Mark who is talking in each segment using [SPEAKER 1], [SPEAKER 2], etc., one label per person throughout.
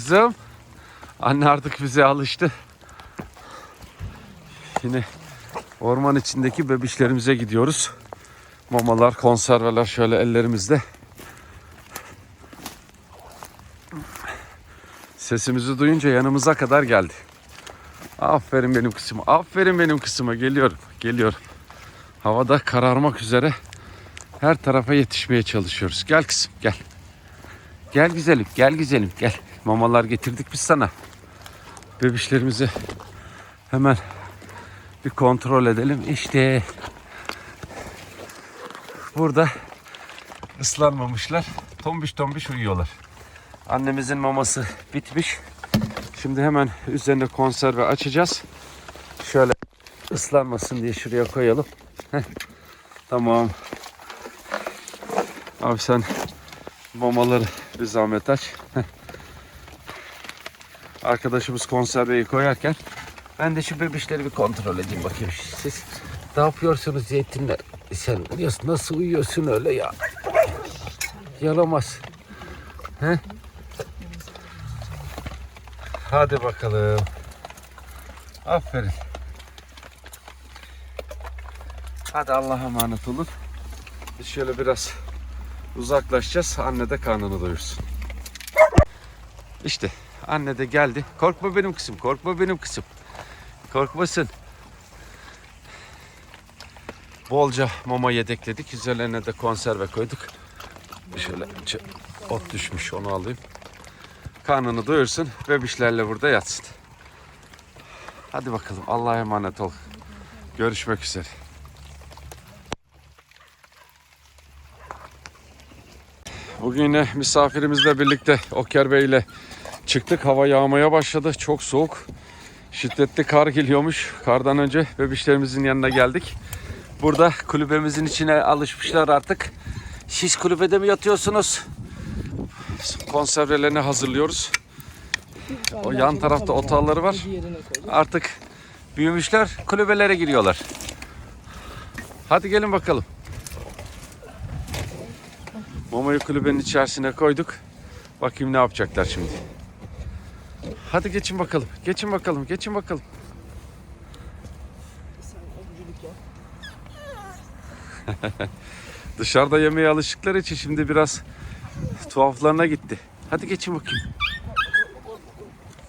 [SPEAKER 1] Kızım. Anne artık bize alıştı. Yine orman içindeki bebişlerimize gidiyoruz. Mamalar, konserveler şöyle ellerimizde. Sesimizi duyunca yanımıza kadar geldi. Aferin benim kızıma. Aferin benim kızıma. Geliyorum. Geliyorum. Havada kararmak üzere her tarafa yetişmeye çalışıyoruz. Gel kızım gel. Gel güzelim. Gel güzelim. Gel. Mamalar getirdik biz sana. Bebişlerimizi hemen bir kontrol edelim. İşte burada ıslanmamışlar. Tombiş tombiş uyuyorlar. Annemizin maması bitmiş. Şimdi hemen üzerine konserve açacağız. Şöyle ıslanmasın diye şuraya koyalım. Heh. Tamam. Abi sen mamaları bir zahmet aç. Arkadaşımız konserveyi koyarken ben de şu bebişleri bir kontrol edeyim bakayım. Siz ne yapıyorsunuz zeytinler? Sen uyuyorsun, nasıl uyuyorsun öyle ya? Yalamaz. He? Hadi bakalım. Aferin. Hadi Allah'a emanet olun. Biz şöyle biraz uzaklaşacağız. Anne de karnını doyursun. İşte anne de geldi. Korkma benim kızım, korkma benim kızım. Korkmasın. Bolca mama yedekledik. Üzerlerine de konserve koyduk. Şöyle ot düşmüş onu alayım. Karnını doyursun. Bebişlerle burada yatsın. Hadi bakalım Allah'a emanet ol. Görüşmek üzere. Bugün yine misafirimizle birlikte Oker Bey ile çıktık. Hava yağmaya başladı. Çok soğuk. Şiddetli kar geliyormuş. Kardan önce bebişlerimizin yanına geldik. Burada kulübemizin içine alışmışlar artık. Siz kulübede mi yatıyorsunuz? Konservelerini hazırlıyoruz. O yan tarafta otağları var. Artık büyümüşler. Kulübelere giriyorlar. Hadi gelin bakalım. Mamayı kulübenin içerisine koyduk. Bakayım ne yapacaklar şimdi. Hadi geçin bakalım. Geçin bakalım. Geçin bakalım. Dışarıda yemeye alıştıkları için şimdi biraz tuhaflarına gitti. Hadi geçin bakayım.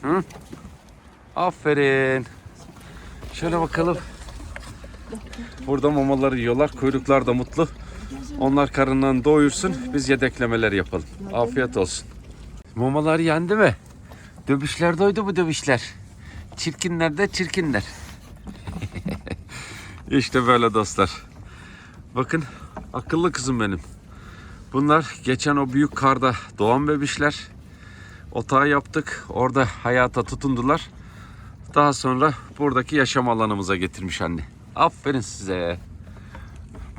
[SPEAKER 1] Hı? Aferin. Şöyle bakalım. Burada mamaları yiyorlar. Kuyruklar da mutlu. Onlar karınlarını doyursun. Biz yedeklemeler yapalım. Afiyet olsun. Mamalar yendi mi? Dövüşler doydu mu dövüşler? Çirkinler de çirkinler. işte böyle dostlar. Bakın akıllı kızım benim. Bunlar geçen o büyük karda doğan bebişler. Otağı yaptık. Orada hayata tutundular. Daha sonra buradaki yaşam alanımıza getirmiş anne. Aferin size.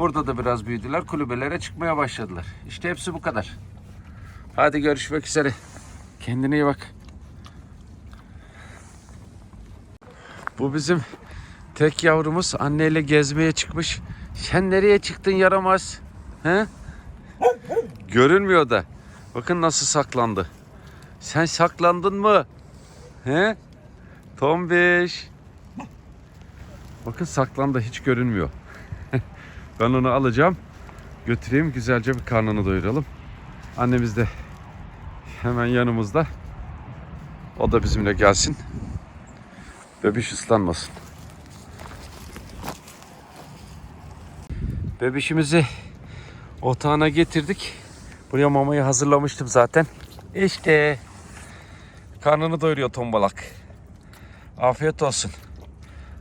[SPEAKER 1] Burada da biraz büyüdüler. Kulübelere çıkmaya başladılar. İşte hepsi bu kadar. Hadi görüşmek üzere. Kendine iyi bak. Bu bizim tek yavrumuz anneyle gezmeye çıkmış. Sen nereye çıktın yaramaz? He? Görünmüyor da. Bakın nasıl saklandı. Sen saklandın mı? He? Tombiş. Bakın saklandı hiç görünmüyor. Ben onu alacağım. Götüreyim güzelce bir karnını doyuralım. Annemiz de hemen yanımızda. O da bizimle gelsin. Bebiş ıslanmasın. Bebişimizi otağına getirdik. Buraya mamayı hazırlamıştım zaten. İşte karnını doyuruyor tombalak. Afiyet olsun.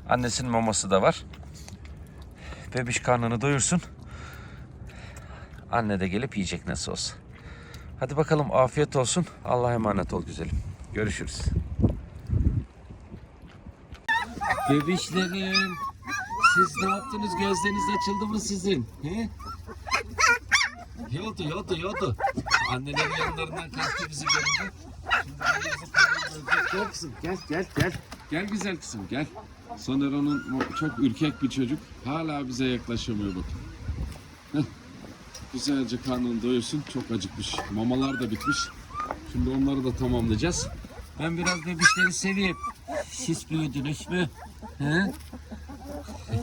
[SPEAKER 1] Annesinin maması da var. Bebiş karnını doyursun. Anne de gelip yiyecek nasıl olsa. Hadi bakalım afiyet olsun. Allah'a emanet ol güzelim. Görüşürüz. Bebişlerim. Siz ne yaptınız? Gözleriniz açıldı mı sizin? He? Yodu yodu yodu. Annelerin yanlarından kalktı bizi görünce. Gel gel gel. Gel güzel kızım gel. Onun çok ürkek bir çocuk. Hala bize yaklaşamıyor bakın. Güzelce karnını doyursun. Çok acıkmış. Mamalar da bitmiş. Şimdi onları da tamamlayacağız. Ben biraz bebişleri seveyim. Siz büyüdünüz mü? He?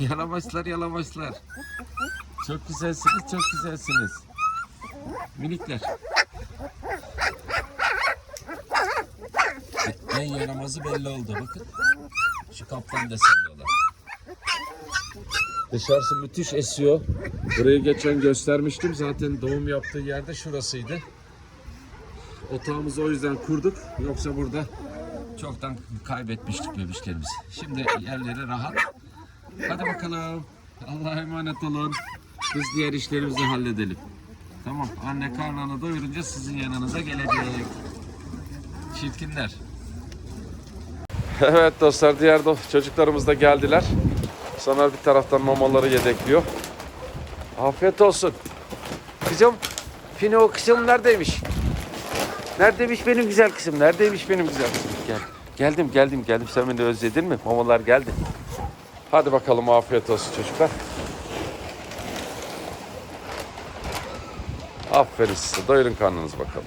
[SPEAKER 1] Yalamaçlar yalamaçlar. Çok güzelsiniz çok güzelsiniz. Minikler. En yaramazı belli oldu bakın. Kaplan desenli olan. Dışarısı müthiş esiyor. Burayı geçen göstermiştim. Zaten doğum yaptığı yerde şurasıydı. Otağımızı o yüzden kurduk. Yoksa burada çoktan kaybetmiştik bebişlerimizi. Şimdi yerleri rahat. Hadi bakalım. Allah'a emanet olun. Biz diğer işlerimizi halledelim. Tamam. Anne karnını doyurunca sizin yanınıza gelecek. Çirkinler. Evet dostlar diğer do- çocuklarımız da geldiler. Soner bir taraftan mamaları yedekliyor. Afiyet olsun. Kızım, Fino kızım neredeymiş? Neredeymiş benim güzel kızım? Neredeymiş benim güzel kızım? Gel. Geldim, geldim, geldim. Sen beni özledin mi? Mamalar geldi. Hadi bakalım afiyet olsun çocuklar. Aferin size. Doyurun karnınız bakalım.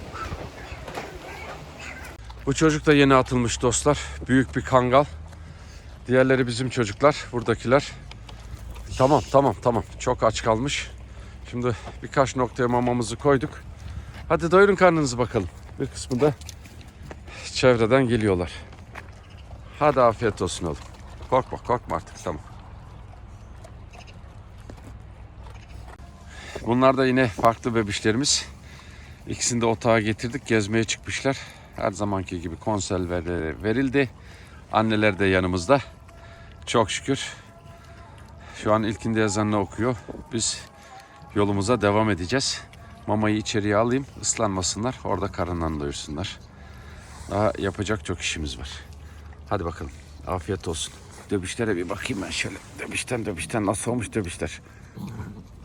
[SPEAKER 1] Bu çocuk da yeni atılmış dostlar. Büyük bir kangal. Diğerleri bizim çocuklar. Buradakiler. Tamam tamam tamam. Çok aç kalmış. Şimdi birkaç noktaya mamamızı koyduk. Hadi doyurun karnınızı bakalım. Bir kısmı da çevreden geliyorlar. Hadi afiyet olsun oğlum. Korkma korkma artık tamam. Bunlar da yine farklı bebişlerimiz. İkisini de otağa getirdik. Gezmeye çıkmışlar. Her zamanki gibi konserveleri verildi. Anneler de yanımızda. Çok şükür. Şu an ilkinde yazanını okuyor. Biz yolumuza devam edeceğiz. Mamayı içeriye alayım, ıslanmasınlar. Orada karınlarını doyursunlar. Daha yapacak çok işimiz var. Hadi bakalım. Afiyet olsun. Döbüşlere bir bakayım ben şöyle. Döbüşten döbüşten nasıl olmuş döbüşler?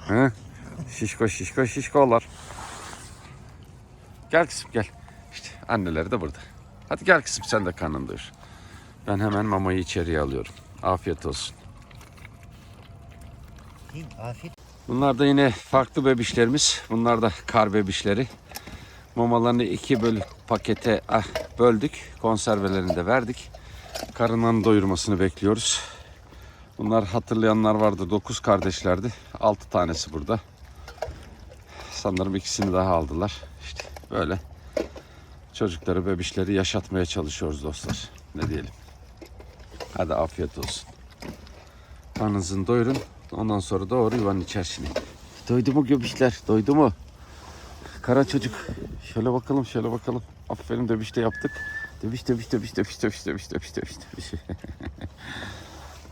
[SPEAKER 1] He? Şişko şişko şişkolar. Gel kızım gel. İşte anneleri de burada. Hadi gel kızım sen de karnını doyur. Ben hemen mamayı içeriye alıyorum. Afiyet olsun.
[SPEAKER 2] Afiyet.
[SPEAKER 1] Bunlar da yine farklı bebişlerimiz. Bunlar da kar bebişleri. Mamalarını iki böl pakete ah, böldük. Konservelerini de verdik. Karınlarını doyurmasını bekliyoruz. Bunlar hatırlayanlar vardı. Dokuz kardeşlerdi. Altı tanesi burada. Sanırım ikisini daha aldılar. İşte böyle çocukları, bebişleri yaşatmaya çalışıyoruz dostlar. Ne diyelim. Hadi afiyet olsun. Karnınızı doyurun. Ondan sonra doğru yuvanın içerisine. Doydu mu göbüşler? Doydu mu? Kara çocuk. Şöyle bakalım, şöyle bakalım. Aferin dövüş de yaptık. Dövüş, dövüş, dövüş, dövüş, dövüş, dövüş, dövüş, dövüş, dövüş.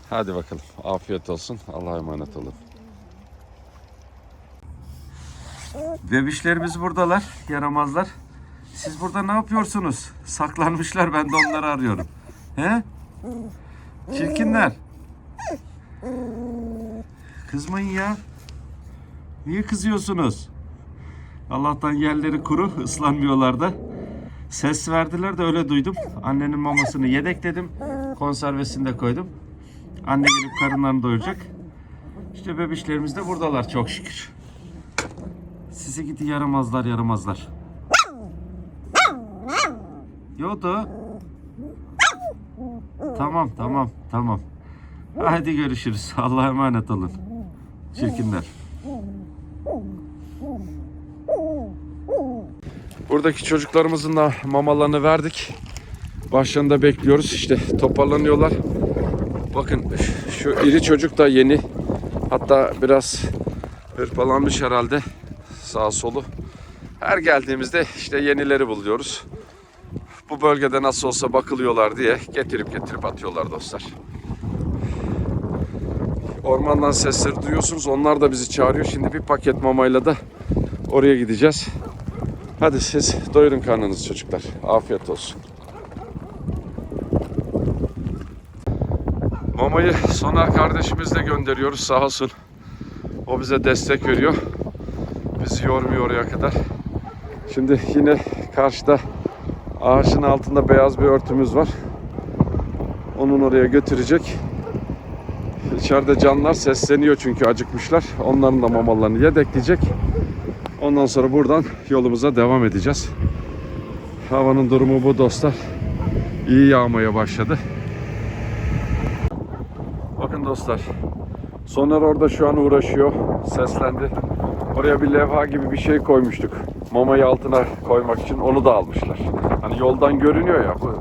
[SPEAKER 1] Hadi bakalım. Afiyet olsun. Allah'a emanet olun. Bebişlerimiz buradalar. Yaramazlar. Siz burada ne yapıyorsunuz? Saklanmışlar. Ben de onları arıyorum. He? Çirkinler. Kızmayın ya. Niye kızıyorsunuz? Allah'tan yerleri kuru, ıslanmıyorlar da. Ses verdiler de öyle duydum. Annenin mamasını yedekledim. Konservesini de koydum. Anne gelip karınlarını doyuracak. İşte bebişlerimiz de buradalar çok şükür. Sizi gidi yaramazlar yaramazlar. Yodu. Tamam tamam tamam. Hadi görüşürüz. Allah'a emanet olun. Çirkinler. Buradaki çocuklarımızın da mamalarını verdik. Başlarında bekliyoruz. İşte toparlanıyorlar. Bakın şu iri çocuk da yeni. Hatta biraz hırpalanmış herhalde. Sağ solu. Her geldiğimizde işte yenileri buluyoruz. Bu bölgede nasıl olsa bakılıyorlar diye getirip getirip atıyorlar dostlar. Ormandan sesleri duyuyorsunuz. Onlar da bizi çağırıyor. Şimdi bir paket mamayla da oraya gideceğiz. Hadi siz doyurun karnınızı çocuklar. Afiyet olsun. Mamayı Soner kardeşimizle gönderiyoruz sağ olsun. O bize destek veriyor. Bizi yormuyor oraya kadar. Şimdi yine karşıda ağaçın altında beyaz bir örtümüz var. Onun oraya götürecek. İçeride canlar sesleniyor çünkü acıkmışlar. Onların da mamalarını yedekleyecek. Ondan sonra buradan yolumuza devam edeceğiz. Havanın durumu bu dostlar. İyi yağmaya başladı. Bakın dostlar. Soner orada şu an uğraşıyor. Seslendi. Oraya bir levha gibi bir şey koymuştuk. Mamayı altına koymak için onu da almışlar. Hani yoldan görünüyor ya bu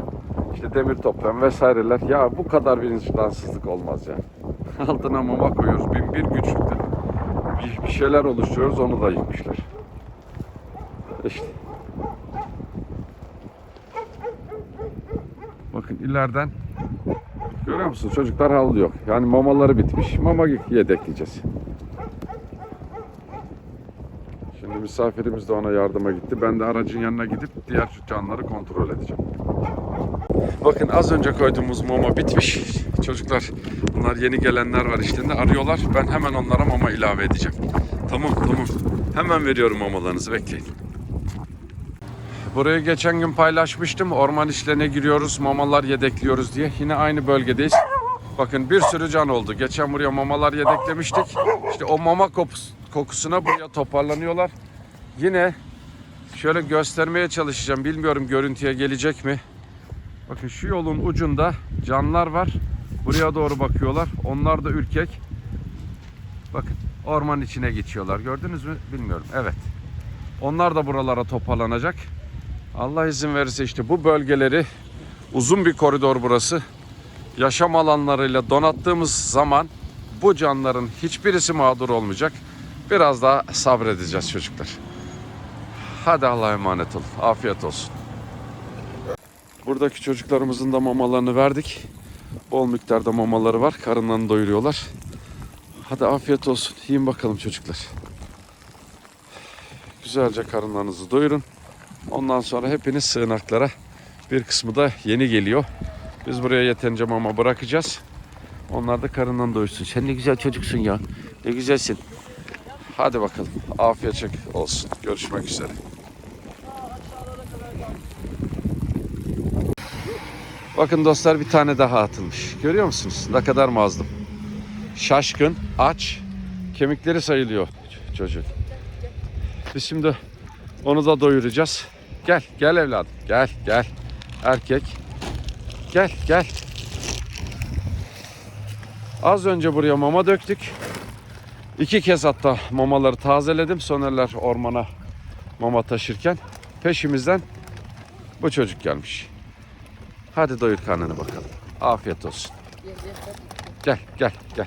[SPEAKER 1] işte demir toplayan vesaireler. Ya bu kadar vicdansızlık olmaz yani. Altına mama koyuyoruz. Bin bir güçlükte. Bir, bir şeyler oluşturuyoruz onu da yıkmışlar. İşte. Bakın ileriden görüyor musun çocuklar havlıyor. Yani mamaları bitmiş. Mama yedekleyeceğiz. Şimdi misafirimiz de ona yardıma gitti. Ben de aracın yanına gidip diğer canları kontrol edeceğim. Bakın az önce koyduğumuz mama bitmiş. Çocuklar bunlar yeni gelenler var işlerinde arıyorlar. Ben hemen onlara mama ilave edeceğim. Tamam tamam. Hemen veriyorum mamalarınızı bekleyin. Burayı geçen gün paylaşmıştım. Orman işlerine giriyoruz, mamalar yedekliyoruz diye. Yine aynı bölgedeyiz. Bakın bir sürü can oldu. Geçen buraya mamalar yedeklemiştik. İşte o mama kokus- kokusuna buraya toparlanıyorlar. Yine şöyle göstermeye çalışacağım. Bilmiyorum görüntüye gelecek mi? Bakın şu yolun ucunda canlar var. Buraya doğru bakıyorlar. Onlar da ürkek. Bakın orman içine geçiyorlar. Gördünüz mü? Bilmiyorum. Evet. Onlar da buralara toparlanacak. Allah izin verirse işte bu bölgeleri uzun bir koridor burası. Yaşam alanlarıyla donattığımız zaman bu canların hiçbirisi mağdur olmayacak. Biraz daha sabredeceğiz çocuklar. Hadi Allah'a emanet olun. Afiyet olsun. Buradaki çocuklarımızın da mamalarını verdik. Bol miktarda mamaları var. Karınlarını doyuruyorlar. Hadi afiyet olsun. Yiyin bakalım çocuklar. Güzelce karınlarınızı doyurun. Ondan sonra hepiniz sığınaklara. Bir kısmı da yeni geliyor. Biz buraya yeterince mama bırakacağız. Onlar da karından doyursun. Sen ne güzel çocuksun ya. Ne güzelsin. Hadi bakalım. Afiyet olsun. Görüşmek üzere. Bakın dostlar bir tane daha atılmış. Görüyor musunuz? Ne kadar mazlum. Şaşkın, aç, kemikleri sayılıyor çocuk. Biz şimdi onu da doyuracağız. Gel, gel evladım. Gel, gel. Erkek. Gel, gel. Az önce buraya mama döktük. İki kez hatta mamaları tazeledim. Sonerler ormana mama taşırken peşimizden bu çocuk gelmiş. Hadi doyur karnını bakalım. Afiyet olsun. Gel, gel, gel.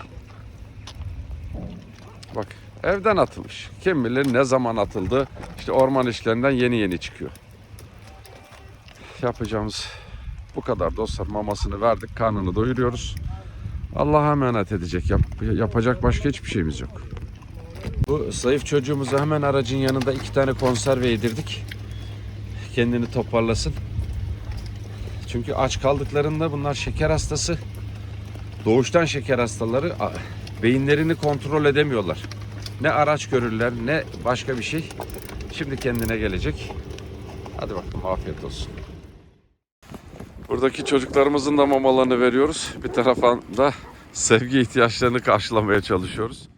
[SPEAKER 1] Bak evden atılmış. Kim bilir ne zaman atıldı. İşte orman işlerinden yeni yeni çıkıyor. Yapacağımız bu kadar dostlar. Mamasını verdik, karnını doyuruyoruz. Allah'a emanet edecek. Yap, yapacak başka hiçbir şeyimiz yok. Bu zayıf çocuğumuza hemen aracın yanında iki tane konserve yedirdik. Kendini toparlasın. Çünkü aç kaldıklarında bunlar şeker hastası. Doğuştan şeker hastaları beyinlerini kontrol edemiyorlar. Ne araç görürler ne başka bir şey. Şimdi kendine gelecek. Hadi bakalım afiyet olsun. Buradaki çocuklarımızın da mamalarını veriyoruz. Bir taraftan da sevgi ihtiyaçlarını karşılamaya çalışıyoruz.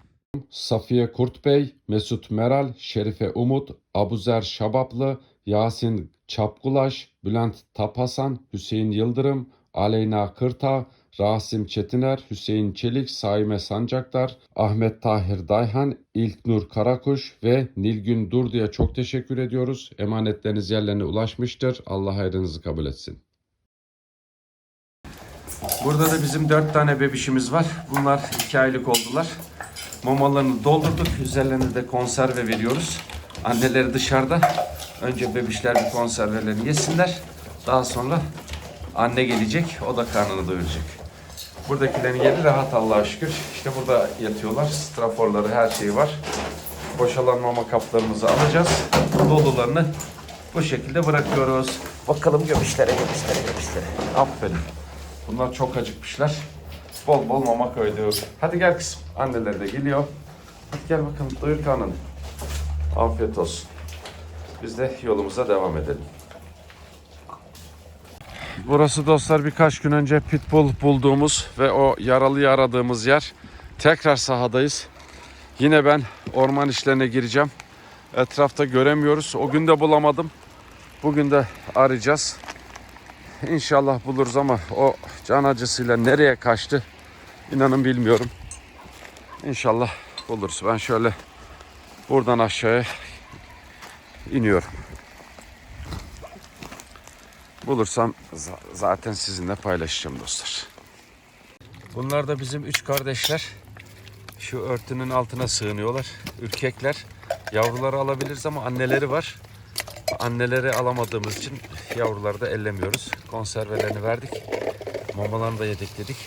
[SPEAKER 1] Safiye Kurtbey, Mesut Meral, Şerife Umut, Abuzer Şabaplı, Yasin Çapkulaş, Bülent Tapasan, Hüseyin Yıldırım, Aleyna Kırta, Rasim Çetiner, Hüseyin Çelik, Saime Sancaktar, Ahmet Tahir Dayhan, İlknur Karakuş ve Nilgün Durdu'ya çok teşekkür ediyoruz. Emanetleriniz yerlerine ulaşmıştır. Allah hayrınızı kabul etsin. Burada da bizim dört tane bebişimiz var. Bunlar iki aylık oldular. Mamalarını doldurduk. Üzerlerine de konserve veriyoruz. Anneleri dışarıda. Önce bebişler bir konservelerini yesinler. Daha sonra anne gelecek. O da karnını doyuracak. Buradakilerin yeri rahat Allah'a şükür. İşte burada yatıyorlar. Straforları her şeyi var. Boşalan mama kaplarımızı alacağız. Dolularını bu şekilde bırakıyoruz. Bakalım göbüşlere, göbüşlere, göbüşlere. Aferin. Bunlar çok acıkmışlar. Bol bol mama koyuyor. Hadi gel kızım. Anneleri de geliyor. Hadi gel bakalım doyur karnını. Afiyet olsun. Biz de yolumuza devam edelim. Burası dostlar birkaç gün önce pitbull bulduğumuz ve o yaralıyı aradığımız yer. Tekrar sahadayız. Yine ben orman işlerine gireceğim. Etrafta göremiyoruz. O gün de bulamadım. Bugün de arayacağız. İnşallah buluruz ama o can acısıyla nereye kaçtı inanın bilmiyorum. İnşallah buluruz. Ben şöyle buradan aşağıya iniyorum. Bulursam za- zaten sizinle paylaşacağım dostlar. Bunlar da bizim üç kardeşler. Şu örtünün altına sığınıyorlar. Ürkekler. Yavruları alabiliriz ama anneleri var. Anneleri alamadığımız için yavruları da ellemiyoruz. Konservelerini verdik. Mamalarını da yedekledik.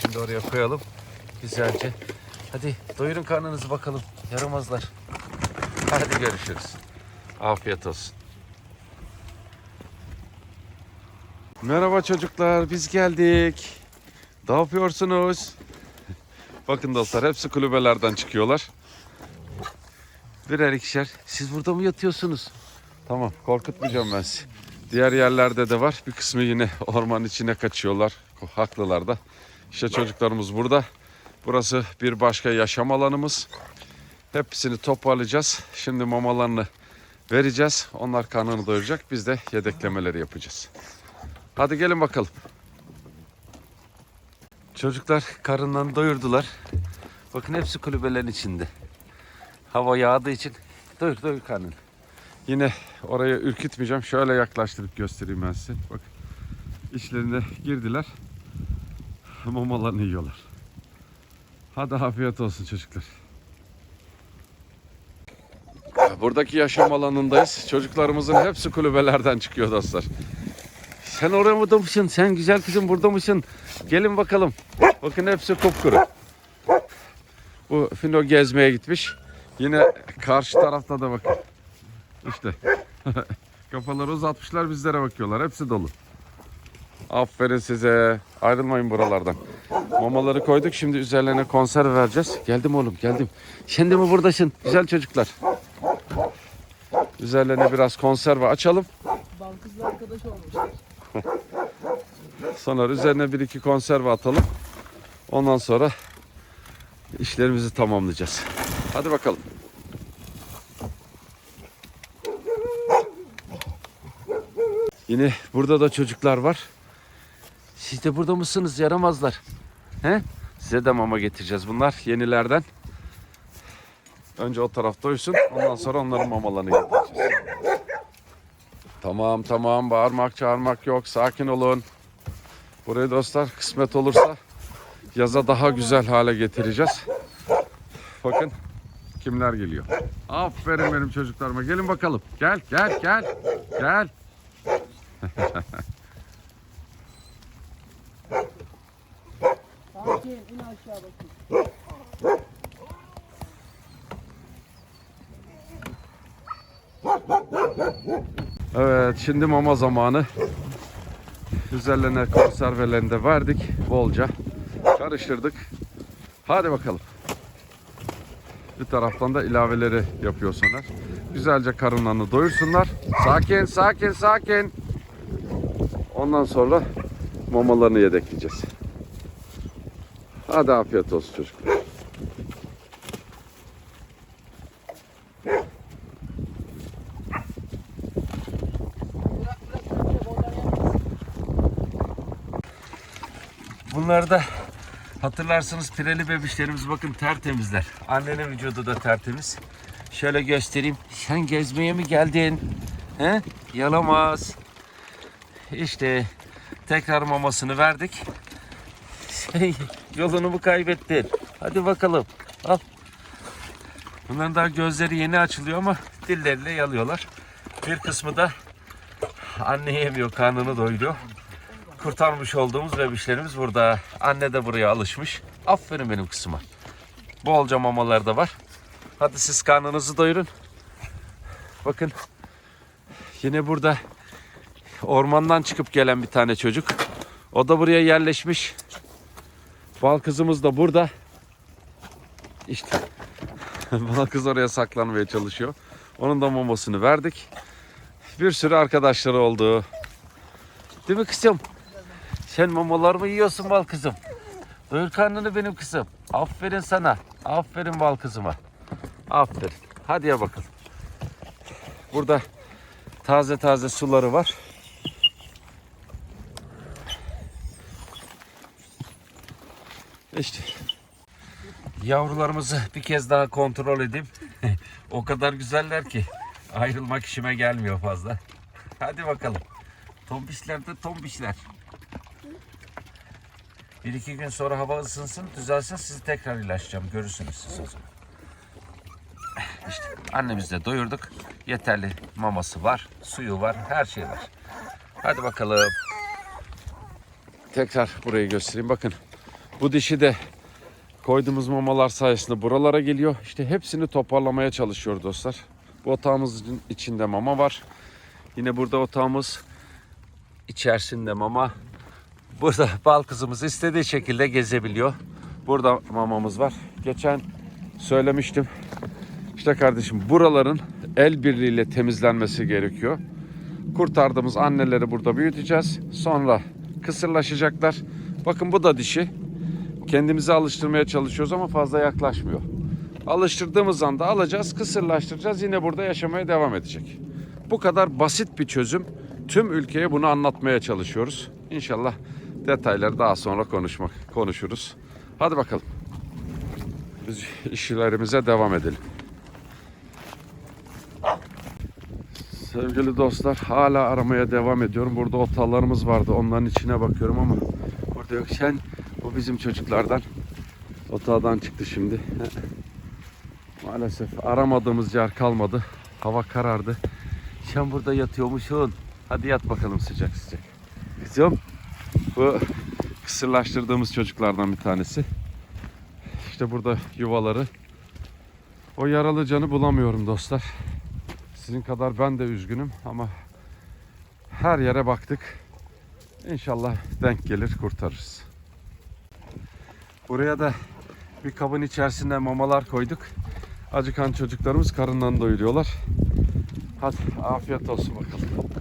[SPEAKER 1] Şimdi oraya koyalım. Güzelce. Hadi doyurun karnınızı bakalım. Yaramazlar. Hadi görüşürüz. Afiyet olsun. Merhaba çocuklar, biz geldik. Ne yapıyorsunuz? Bakın dostlar, hepsi kulübelerden çıkıyorlar. Birer ikişer. Siz burada mı yatıyorsunuz? Tamam, korkutmayacağım ben sizi. Diğer yerlerde de var. Bir kısmı yine orman içine kaçıyorlar. Haklılar da. İşte çocuklarımız burada. Burası bir başka yaşam alanımız. Hepsini toparlayacağız. Şimdi mamalarını vereceğiz. Onlar karnını doyuracak. Biz de yedeklemeleri yapacağız. Hadi gelin bakalım. Çocuklar karınlarını doyurdular. Bakın hepsi kulübelerin içinde. Hava yağdığı için doyur doyur karnını. Yine oraya ürkütmeyeceğim. Şöyle yaklaştırıp göstereyim ben size. Bak içlerine girdiler. Mamalarını yiyorlar. Hadi afiyet olsun çocuklar. Buradaki yaşam alanındayız. Çocuklarımızın hepsi kulübelerden çıkıyor dostlar. Sen oraya mı mısın? Sen güzel kızım burada mısın? Gelin bakalım. Bakın hepsi kupkuru. Bu Fino gezmeye gitmiş. Yine karşı tarafta da bakın. İşte. Kafaları uzatmışlar bizlere bakıyorlar. Hepsi dolu. Aferin size. Ayrılmayın buralardan. Mamaları koyduk. Şimdi üzerlerine konserve vereceğiz. Geldim oğlum geldim. Şimdi mi buradasın? Güzel çocuklar. Üzerlerine biraz konserve açalım.
[SPEAKER 2] Balkızla arkadaş olmuşlar.
[SPEAKER 1] Sonra üzerine bir iki konserve atalım. Ondan sonra işlerimizi tamamlayacağız. Hadi bakalım. Yine burada da çocuklar var. Siz de burada mısınız yaramazlar? He? Size de mama getireceğiz bunlar yenilerden. Önce o taraf doysun ondan sonra onların mamalarını getireceğiz. Tamam tamam bağırmak çağırmak yok sakin olun. Burayı dostlar kısmet olursa yaza daha güzel hale getireceğiz. Bakın kimler geliyor. Aferin benim çocuklarıma. Gelin bakalım. Gel gel gel. Gel.
[SPEAKER 2] Sakin in aşağı bakayım.
[SPEAKER 1] Evet şimdi mama zamanı. Üzerlerine konservelerini de verdik bolca. Karıştırdık. Hadi bakalım. Bir taraftan da ilaveleri yapıyor. Güzelce karınlarını doyursunlar. Sakin sakin sakin. Ondan sonra mamalarını yedekleyeceğiz. Hadi afiyet olsun çocuklar. Bunlar da hatırlarsınız pireli bebişlerimiz bakın tertemizler. Annenin vücudu da tertemiz. Şöyle göstereyim. Sen gezmeye mi geldin? He? Yalamaz. İşte tekrar mamasını verdik. Şey, yolunu mu kaybettin? Hadi bakalım. Al. Bunların daha gözleri yeni açılıyor ama dilleriyle yalıyorlar. Bir kısmı da anne yemiyor, karnını doyuruyor kurtarmış olduğumuz bebişlerimiz burada. Anne de buraya alışmış. Aferin benim kızıma. Bolca mamalar da var. Hadi siz karnınızı doyurun. Bakın yine burada ormandan çıkıp gelen bir tane çocuk. O da buraya yerleşmiş. Bal kızımız da burada. İşte bal kız oraya saklanmaya çalışıyor. Onun da mamasını verdik. Bir sürü arkadaşları oldu. Değil mi kızım? Sen mamalar mı yiyorsun bal kızım? Doyur karnını benim kızım. Aferin sana. Aferin bal kızıma. Aferin. Hadi ya bakalım. Burada Taze taze suları var. İşte yavrularımızı bir kez daha kontrol edeyim. o kadar güzeller ki ayrılmak işime gelmiyor fazla. Hadi bakalım. Tombişler de tombişler. Bir iki gün sonra hava ısınsın, düzelsin sizi tekrar ilaçlayacağım. Görürsünüz siz o zaman. İşte annemizi de doyurduk. Yeterli maması var, suyu var, her şey var. Hadi bakalım. Tekrar burayı göstereyim. Bakın bu dişi de koyduğumuz mamalar sayesinde buralara geliyor. İşte hepsini toparlamaya çalışıyor dostlar. Bu otağımızın içinde mama var. Yine burada otağımız içerisinde mama. Burada bal kızımız istediği şekilde gezebiliyor. Burada mamamız var. Geçen söylemiştim. İşte kardeşim buraların el birliğiyle temizlenmesi gerekiyor. Kurtardığımız anneleri burada büyüteceğiz. Sonra kısırlaşacaklar. Bakın bu da dişi. Kendimizi alıştırmaya çalışıyoruz ama fazla yaklaşmıyor. Alıştırdığımız anda alacağız, kısırlaştıracağız. Yine burada yaşamaya devam edecek. Bu kadar basit bir çözüm. Tüm ülkeye bunu anlatmaya çalışıyoruz. İnşallah detayları daha sonra konuşmak konuşuruz. Hadi bakalım. Biz işlerimize devam edelim. Sevgili dostlar hala aramaya devam ediyorum. Burada otalarımız vardı. Onların içine bakıyorum ama burada yok. Sen bu bizim çocuklardan. Otağdan çıktı şimdi. Maalesef aramadığımız yer kalmadı. Hava karardı. Sen burada yatıyormuşsun. Hadi yat bakalım sıcak sıcak. Kızım bu kısırlaştırdığımız çocuklardan bir tanesi. İşte burada yuvaları. O yaralı canı bulamıyorum dostlar. Sizin kadar ben de üzgünüm ama her yere baktık. İnşallah denk gelir kurtarırız. Buraya da bir kabın içerisinde mamalar koyduk. Acıkan çocuklarımız karından doyuruyorlar. Hadi afiyet olsun bakalım.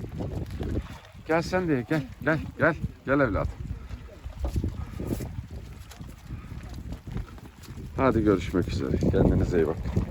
[SPEAKER 1] Gel sen de gel gel gel gel evladım. Hadi görüşmek üzere. Kendinize iyi bakın.